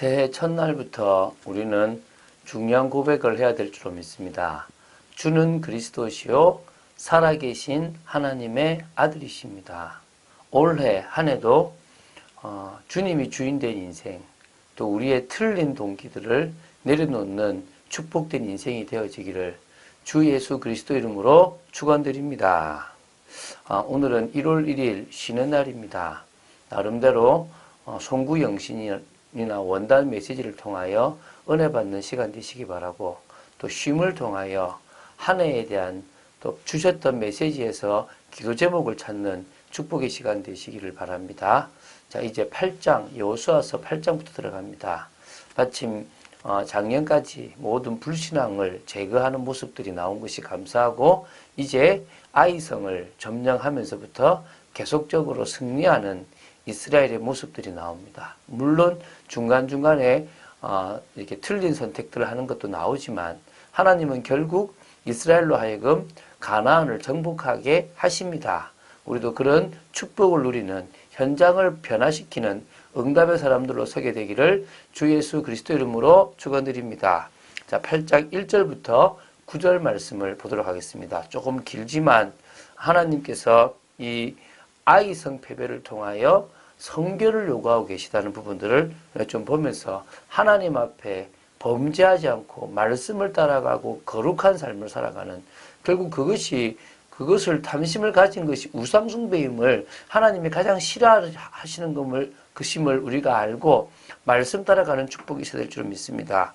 새해 첫날부터 우리는 중요한 고백을 해야 될 줄로 믿습니다. 주는 그리스도시요 살아계신 하나님의 아들이십니다. 올해 한 해도 어, 주님이 주인된 인생 또 우리의 틀린 동기들을 내려놓는 축복된 인생이 되어지기를 주 예수 그리스도 이름으로 축원드립니다. 아, 오늘은 1월 1일 쉬는 날입니다. 나름대로 어, 송구 영신이 나 원단 메시지를 통하여 은혜 받는 시간 되시기 바라고 또 쉼을 통하여 한 해에 대한 또 주셨던 메시지에서 기도 제목을 찾는 축복의 시간 되시기를 바랍니다. 자, 이제 8장, 여호수아서 8장부터 들어갑니다. 마침 어, 작년까지 모든 불신앙을 제거하는 모습들이 나온 것이 감사하고 이제 아이성을 점령하면서부터 계속적으로 승리하는 이스라엘의 모습들이 나옵니다. 물론 중간중간에 어, 이렇게 틀린 선택들을 하는 것도 나오지만 하나님은 결국 이스라엘로 하여금 가나안을 정복하게 하십니다. 우리도 그런 축복을 누리는 현장을 변화시키는 응답의 사람들로 서게 되기를 주 예수 그리스도 이름으로 축원드립니다. 자, 8장 1절부터 9절 말씀을 보도록 하겠습니다. 조금 길지만 하나님께서 이 아이성 패배를 통하여 성결을 요구하고 계시다는 부분들을 좀 보면서 하나님 앞에 범죄하지 않고 말씀을 따라가고 거룩한 삶을 살아가는 결국 그것이 그것을 탐심을 가진 것이 우상숭배임을 하나님이 가장 싫어하시는 것을 그심을 우리가 알고 말씀 따라가는 축복이 있어야 될 줄 믿습니다.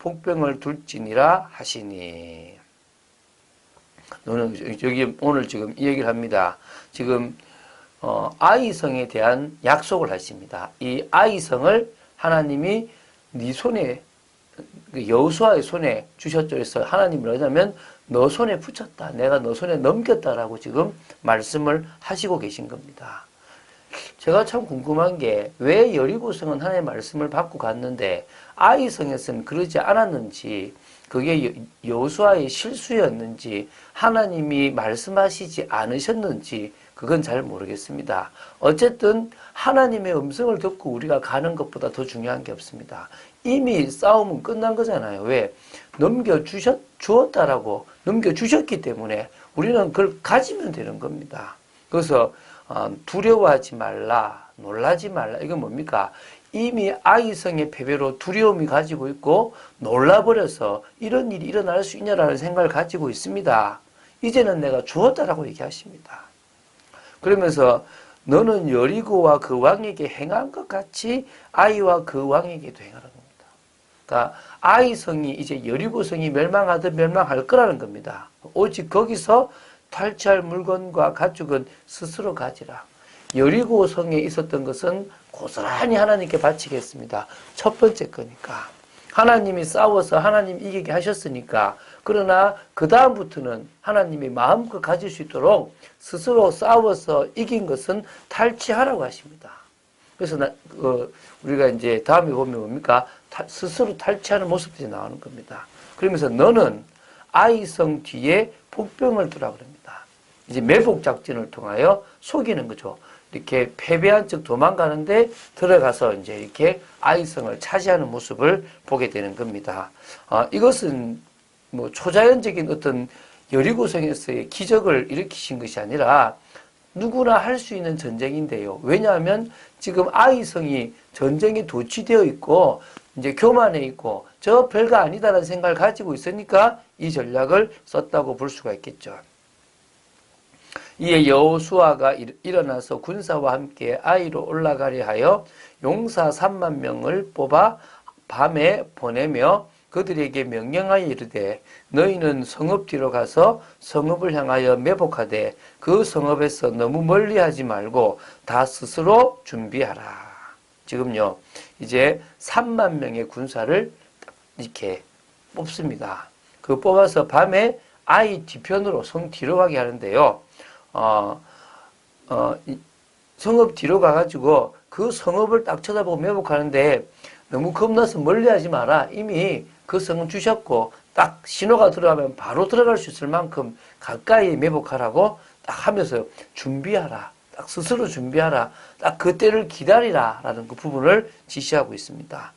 복병을 둘지니라 하시니 너는 여기 오늘 지금 이 얘기를 합니다. 지금 어, 아이성에 대한 약속을 하십니다. 이 아이성을 하나님이 네 손에 그 여호수아의 손에 주셨죠. 그래서 하나님이 뭐냐면 너 손에 붙였다. 내가 너 손에 넘겼다라고 지금 말씀을 하시고 계신 겁니다. 제가 참 궁금한 게 왜 여리고성은 하나님의 말씀을 받고 갔는데 아이성에서는 그러지 않았는지 그게 여호수아의 실수였는지 하나님이 말씀하시지 않으셨는지 그건 잘 모르겠습니다. 어쨌든 하나님의 음성을 듣고 우리가 가는 것보다 더 중요한 게 없습니다. 이미 싸움은 끝난 거잖아요. 왜? 넘겨주셨, 주었다라고 넘겨주셨기 때문에 우리는 그걸 가지면 되는 겁니다. 그래서, 어, 두려워하지 말라, 놀라지 말라. 이건 뭡니까? 이미 아이성의 패배로 두려움이 가지고 있고 놀라버려서 이런 일이 일어날 수 있냐라는 생각을 가지고 있습니다. 이제는 내가 주었다라고 얘기하십니다. 그러면서 너는 여리고와 그 왕에게 행한 것 같이 아이와 그 왕에게도 행하는 겁니다. 그러니까 아이성이 이제 여리고성이 멸망하듯 멸망할 거라는 겁니다. 오직 거기서 탈취할 물건과 가축은 스스로 가지라. 여리고 성에 있었던 것은 고스란히 하나님께 바치겠습니다. 첫 번째 거니까. 하나님이 싸워서 하나님 이기게 하셨으니까 그러나 그 다음부터는 하나님이 마음껏 가질 수 있도록 스스로 싸워서 이긴 것은 탈취하라고 하십니다. 그래서 나, 어, 우리가 이제 다음에 보면 뭡니까? 타, 스스로 탈취하는 모습들이 나오는 겁니다. 그러면서 너는 아이성 뒤에 복병을 두라 그럽니다. 이제 매복 작전을 통하여 속이는 거죠. 이렇게 패배한 척 도망가는데 들어가서 이제 이렇게 아이성을 차지하는 모습을 보게 되는 겁니다. 어, 이것은 뭐 초자연적인 어떤 여리고성에서의 기적을 일으키신 것이 아니라 누구나 할 수 있는 전쟁인데요. 왜냐하면 지금 아이성이 전쟁에 도취되어 있고 이제 교만해 있고 저 별거 아니다라는 생각을 가지고 있으니까 이 전략을 썼다고 볼 수가 있겠죠. 이에 여호수아가 일어나서 군사와 함께 아이로 올라가려 하여 용사 3만 명을 뽑아 밤에 보내며 그들에게 명령하여 이르되 너희는 성읍 뒤로 가서 성읍을 향하여 매복하되 그 성읍에서 너무 멀리 하지 말고 다 스스로 준비하라. 지금요 이제 3만 명의 군사를 이렇게 뽑습니다. 그 뽑아서 밤에 아이 뒤편으로 성 뒤로 가게 하는데요. 어, 어, 이 성읍 뒤로 가가지고 그 성읍을 딱 쳐다보고 매복하는데 너무 겁나서 멀리하지 마라. 이미 그 성은 주셨고 딱 신호가 들어가면 바로 들어갈 수 있을 만큼 가까이 매복하라고 딱 하면서 준비하라. 딱 스스로 준비하라. 딱 그때를 기다리라 라는 그 부분을 지시하고 있습니다.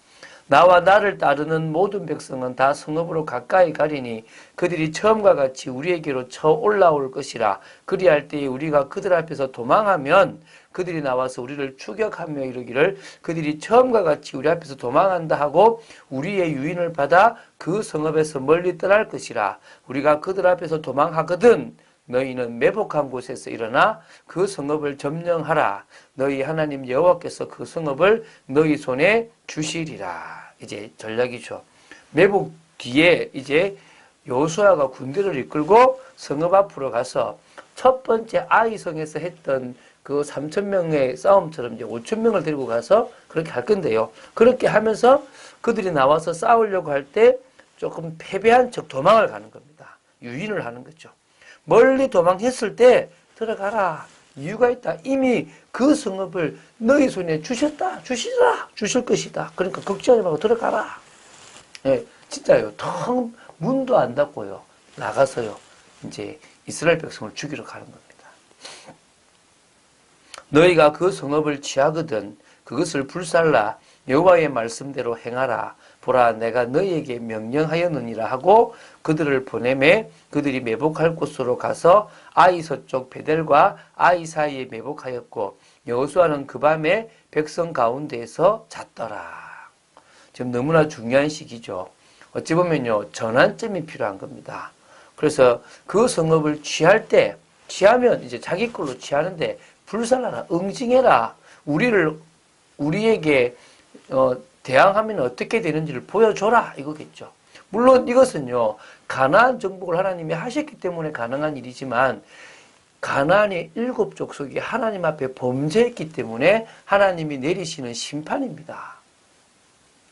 나와 나를 따르는 모든 백성은 다 성읍으로 가까이 가리니 그들이 처음과 같이 우리에게로 쳐 올라올 것이라. 그리할 때에 우리가 그들 앞에서 도망하면 그들이 나와서 우리를 추격하며 이르기를 그들이 처음과 같이 우리 앞에서 도망한다 하고 우리의 유인을 받아 그 성읍에서 멀리 떠날 것이라. 우리가 그들 앞에서 도망하거든 너희는 매복한 곳에서 일어나 그 성읍을 점령하라. 너희 하나님 여호와께서 그 성읍을 너희 손에 주시리라. 이제 전략이죠. 매복 뒤에 이제 요수아가 군대를 이끌고 성읍 앞으로 가서 첫 번째 아이성에서 했던 그 3천 명의 싸움처럼 이제 5천 명을 데리고 가서 그렇게 할 건데요. 그렇게 하면서 그들이 나와서 싸우려고 할 때 조금 패배한 척 도망을 가는 겁니다. 유인을 하는 거죠. 멀리 도망했을 때 들어가라. 이유가 있다. 이미 그 성읍을 너희 손에 주셨다. 주시라. 주실 것이다. 그러니까 걱정하지 말고 들어가라. 예, 진짜요. 텅 문도 안 닫고요. 나가서요. 이제 이스라엘 백성을 죽이러 가는 겁니다. 너희가 그 성읍을 취하거든 그것을 불살라 여호와의 말씀대로 행하라. 보라 내가 너희에게 명령하였느니라 하고 그들을 보내매 그들이 매복할 곳으로 가서 아이 서쪽 베델과 아이 사이에 매복하였고 여호수아는 그 밤에 백성 가운데에서 잤더라. 지금 너무나 중요한 시기죠. 어찌 보면요 전환점이 필요한 겁니다. 그래서 그 성읍을 취할 때 취하면 이제 자기 걸로 취하는데 불살라라 응징해라 우리를 우리에게 어, 대항하면 어떻게 되는지를 보여줘라 이거겠죠. 물론 이것은요 가나안 정복을 하나님이 하셨기 때문에 가능한 일이지만 가나안의 일곱 족속이 하나님 앞에 범죄했기 때문에 하나님이 내리시는 심판입니다.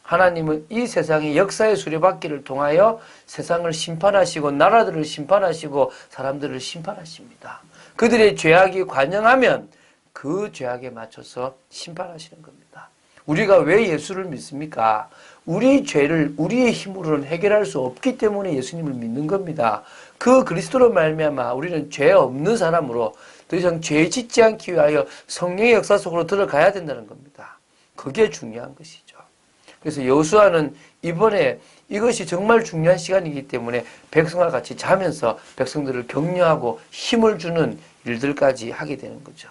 하나님은 이 세상의 역사의 수레바퀴를 통하여 세상을 심판하시고 나라들을 심판하시고 사람들을 심판하십니다. 그들의 죄악이 관영하면 그 죄악에 맞춰서 심판하시는 겁니다. 우리가 왜 예수를 믿습니까? 우리 죄를 우리의 힘으로는 해결할 수 없기 때문에 예수님을 믿는 겁니다. 그 그리스도로 말미암아 우리는 죄 없는 사람으로 더 이상 죄 짓지 않기 위하여 성령의 역사 속으로 들어가야 된다는 겁니다. 그게 중요한 것이죠. 그래서 여수아는 이번에 이것이 정말 중요한 시간이기 때문에 백성과 같이 자면서 백성들을 격려하고 힘을 주는 일들까지 하게 되는 거죠.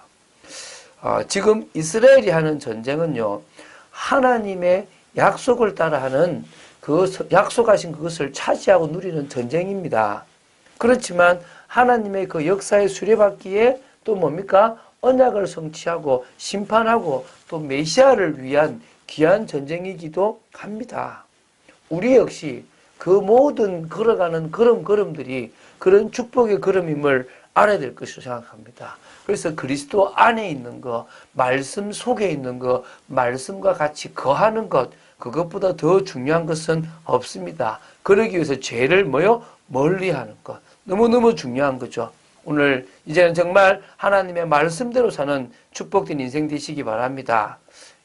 어, 지금 이스라엘이 하는 전쟁은요, 하나님의 약속을 따라하는 그 약속하신 그것을 차지하고 누리는 전쟁입니다. 그렇지만 하나님의 그 역사의 수레바퀴에 또 뭡니까? 언약을 성취하고 심판하고 또 메시아를 위한 귀한 전쟁이기도 합니다. 우리 역시 그 모든 걸어가는 걸음 걸음들이 그런 축복의 걸음임을 알아야 될 것이라고 생각합니다. 그래서 그리스도 안에 있는 것, 말씀 속에 있는 것, 말씀과 같이 거하는 것, 그것보다 더 중요한 것은 없습니다. 그러기 위해서 죄를 뭐요? 멀리 하는 것. 너무너무 중요한 거죠. 오늘 이제는 정말 하나님의 말씀대로 사는 축복된 인생 되시기 바랍니다.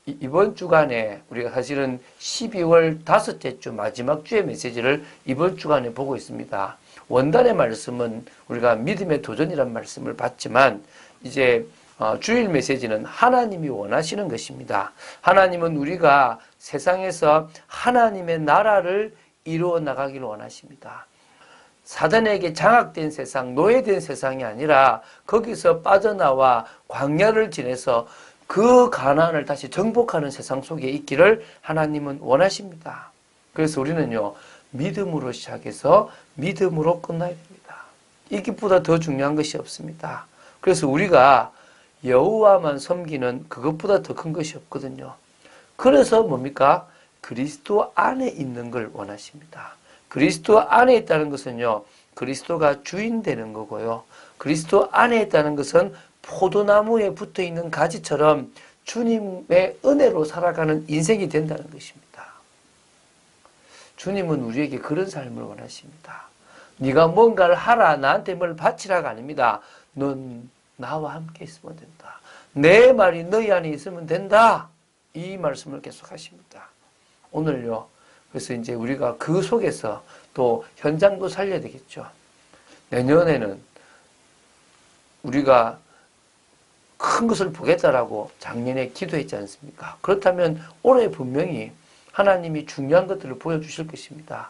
이번 주간에 우리가 사실은 12월 다섯째 주 마지막 주의 메시지를 이번 주간에 보고 있습니다. 원단의 말씀은 우리가 믿음의 도전이란 말씀을 받지만 이제 어, 주일 메시지는 하나님이 원하시는 것입니다. 하나님은 우리가 세상에서 하나님의 나라를 이루어 나가기를 원하십니다. 사단에게 장악된 세상, 노예된 세상이 아니라 거기서 빠져나와 광야를 지내서 그 가난을 다시 정복하는 세상 속에 있기를 하나님은 원하십니다. 그래서 우리는요, 믿음으로 시작해서 믿음으로 끝나야 됩니다. 이기보다 더 중요한 것이 없습니다. 그래서 우리가 여호와만 섬기는 그것보다 더 큰 것이 없거든요. 그래서 뭡니까? 그리스도 안에 있는 걸 원하십니다. 그리스도 안에 있다는 것은요, 그리스도가 주인 되는 거고요. 그리스도 안에 있다는 것은 포도나무에 붙어 있는 가지처럼 주님의 은혜로 살아가는 인생이 된다는 것입니다. 주님은 우리에게 그런 삶을 원하십니다. 네가 뭔가를 하라 나한테 뭘 바치라가 아닙니다. 넌 나와 함께 있으면 된다. 내 말이 너희 안에 있으면 된다. 이 말씀을 계속 하십니다. 오늘요. 그래서 이제 우리가 그 속에서 또 현장도 살려야 되겠죠. 내년에는 우리가 큰 것을 보겠다라고 작년에 기도했지 않습니까? 그렇다면 올해 분명히 하나님이 중요한 것들을 보여주실 것입니다.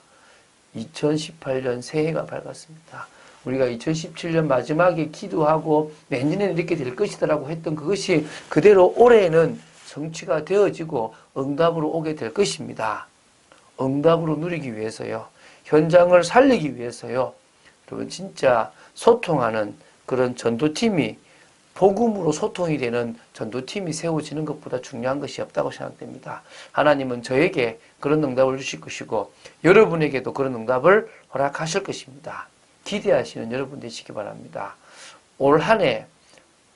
2018년 새해가 밝았습니다. 우리가 2017년 마지막에 기도하고 내년에는 이렇게 될 것이다라고 했던 그것이 그대로 올해에는 성취가 되어지고 응답으로 오게 될 것입니다. 응답으로 누리기 위해서요. 현장을 살리기 위해서요. 여러분 진짜 소통하는 그런 전도팀이 복음으로 소통이 되는 전도팀이 세워지는 것보다 중요한 것이 없다고 생각됩니다. 하나님은 저에게 그런 응답을 주실 것이고 여러분에게도 그런 응답을 허락하실 것입니다. 기대하시는 여러분 되시기 바랍니다. 올 한 해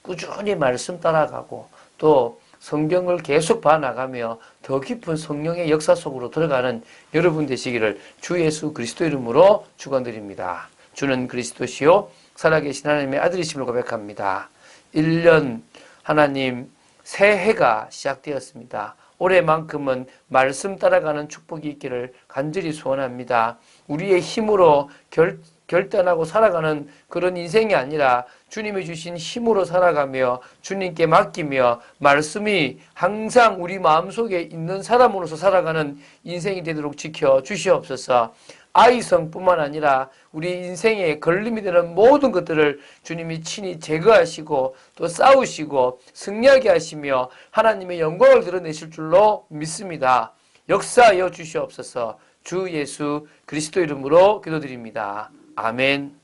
꾸준히 말씀 따라가고 또 성경을 계속 봐나가며 더 깊은 성령의 역사 속으로 들어가는 여러분 되시기를 주 예수 그리스도 이름으로 축원드립니다. 주는 그리스도시요 살아계신 하나님의 아들이심을 고백합니다. 1년 하나님 새해가 시작되었습니다. 올해만큼은 말씀 따라가는 축복이 있기를 간절히 소원합니다. 우리의 힘으로 결, 결단하고 살아가는 그런 인생이 아니라 주님이 주신 힘으로 살아가며 주님께 맡기며 말씀이 항상 우리 마음속에 있는 사람으로서 살아가는 인생이 되도록 지켜 주시옵소서. 아이성뿐만 아니라 우리 인생에 걸림이 되는 모든 것들을 주님이 친히 제거하시고 또 싸우시고 승리하게 하시며 하나님의 영광을 드러내실 줄로 믿습니다. 역사하여 주시옵소서 주 예수 그리스도 이름으로 기도드립니다. 아멘.